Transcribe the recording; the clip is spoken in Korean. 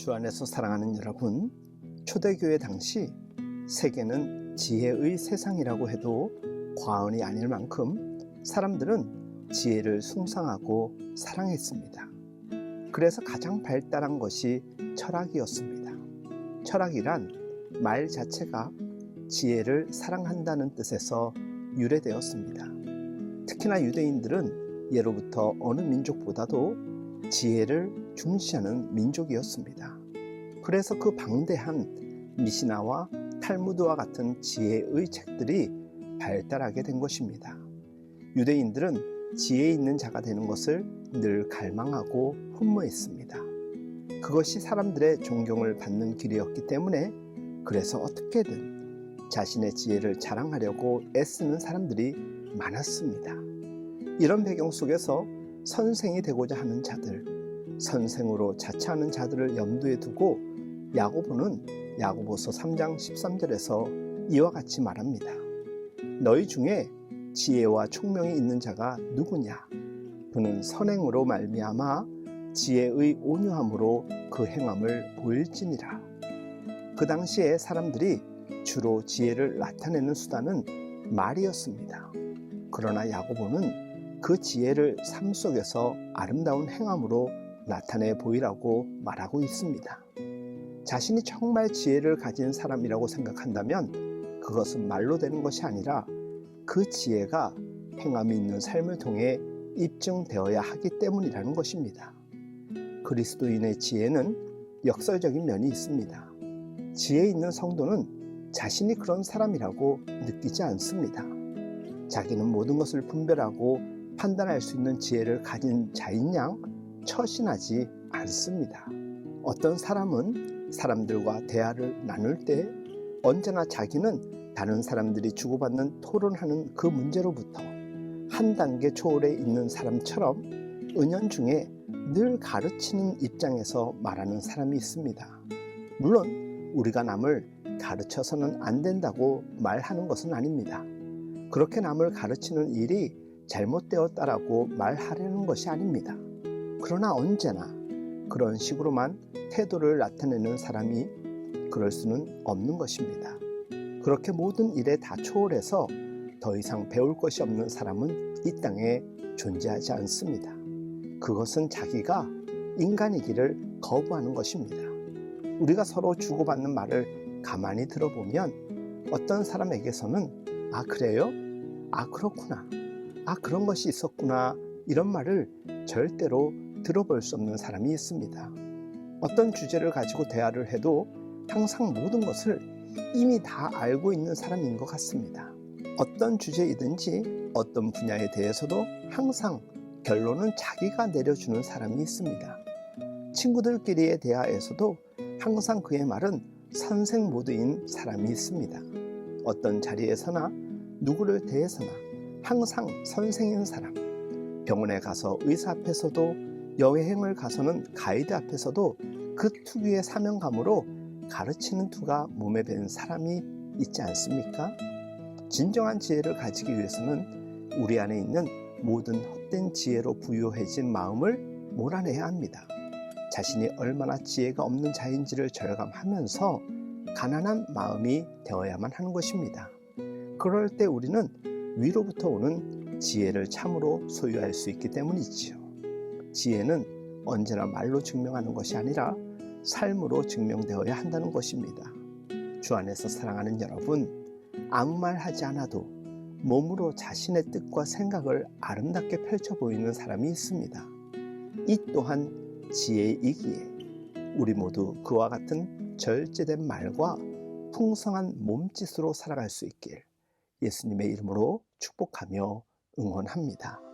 주 안에서 사랑하는 여러분, 초대교회 당시 세계는 지혜의 세상이라고 해도 과언이 아닐 만큼 사람들은 지혜를 숭상하고 사랑했습니다. 그래서 가장 발달한 것이 철학이었습니다. 철학이란 말 자체가 지혜를 사랑한다는 뜻에서 유래되었습니다. 특히나 유대인들은 예로부터 어느 민족보다도 지혜를 중시하는 민족이었습니다. 그래서 그 방대한 미시나와 탈무드와 같은 지혜의 책들이 발달하게 된 것입니다. 유대인들은 지혜 있는 자가 되는 것을 늘 갈망하고 흠모했습니다. 그것이 사람들의 존경을 받는 길이었기 때문에 그래서 어떻게든 자신의 지혜를 자랑하려고 애쓰는 사람들이 많았습니다. 이런 배경 속에서 선생이 되고자 하는 자들, 선생으로 자처하는 자들을 염두에 두고 야고보는 야고보서 3장 13절에서 이와 같이 말합니다. 너희 중에 지혜와 총명이 있는 자가 누구냐? 그는 선행으로 말미암아 지혜의 온유함으로 그 행함을 보일지니라. 그 당시에 사람들이 주로 지혜를 나타내는 수단은 말이었습니다. 그러나 야고보는 그 지혜를 삶 속에서 아름다운 행함으로 나타내 보이라고 말하고 있습니다. 자신이 정말 지혜를 가진 사람이라고 생각한다면 그것은 말로 되는 것이 아니라 그 지혜가 행함이 있는 삶을 통해 입증되어야 하기 때문이라는 것입니다. 그리스도인의 지혜는 역설적인 면이 있습니다. 지혜 있는 성도는 자신이 그런 사람이라고 느끼지 않습니다. 자기는 모든 것을 분별하고 판단할 수 있는 지혜를 가진 자인 양 처신하지 않습니다. 어떤 사람은 사람들과 대화를 나눌 때 언제나 자기는 다른 사람들이 주고받는 토론하는 그 문제로부터 한 단계 초월해 있는 사람처럼 은연중에 늘 가르치는 입장에서 말하는 사람이 있습니다. 물론 우리가 남을 가르쳐서는 안 된다고 말하는 것은 아닙니다. 그렇게 남을 가르치는 일이 잘못되었다라고 말하려는 것이 아닙니다. 그러나 언제나 그런 식으로만 태도를 나타내는 사람이 그럴 수는 없는 것입니다. 그렇게 모든 일에 다 초월해서 더 이상 배울 것이 없는 사람은 이 땅에 존재하지 않습니다. 그것은 자기가 인간이기를 거부하는 것입니다. 우리가 서로 주고받는 말을 가만히 들어보면 어떤 사람에게서는 아, 그래요? 아, 그렇구나. 아, 그런 것이 있었구나. 이런 말을 절대로 들어볼 수 없는 사람이 있습니다. 어떤 주제를 가지고 대화를 해도 항상 모든 것을 이미 다 알고 있는 사람인 것 같습니다. 어떤 주제이든지 어떤 분야에 대해서도 항상 결론은 자기가 내려주는 사람이 있습니다. 친구들끼리의 대화에서도 항상 그의 말은 선생 모드인 사람이 있습니다. 어떤 자리에서나 누구를 대해서나 항상 선생인 사람. 병원에 가서 의사 앞에서도 여행을 가서는 가이드 앞에서도 그 특유의 사명감으로 가르치는 투가 몸에 밴 사람이 있지 않습니까? 진정한 지혜를 가지기 위해서는 우리 안에 있는 모든 헛된 지혜로 부유해진 마음을 몰아내야 합니다. 자신이 얼마나 지혜가 없는 자인지를 절감하면서 가난한 마음이 되어야만 하는 것입니다. 그럴 때 우리는 위로부터 오는 지혜를 참으로 소유할 수 있기 때문이지요. 지혜는 언제나 말로 증명하는 것이 아니라 삶으로 증명되어야 한다는 것입니다. 주 안에서 사랑하는 여러분, 아무 말 하지 않아도 몸으로 자신의 뜻과 생각을 아름답게 펼쳐 보이는 사람이 있습니다. 이 또한 지혜이기에 우리 모두 그와 같은 절제된 말과 풍성한 몸짓으로 살아갈 수 있길 예수님의 이름으로 축복하며 응원합니다.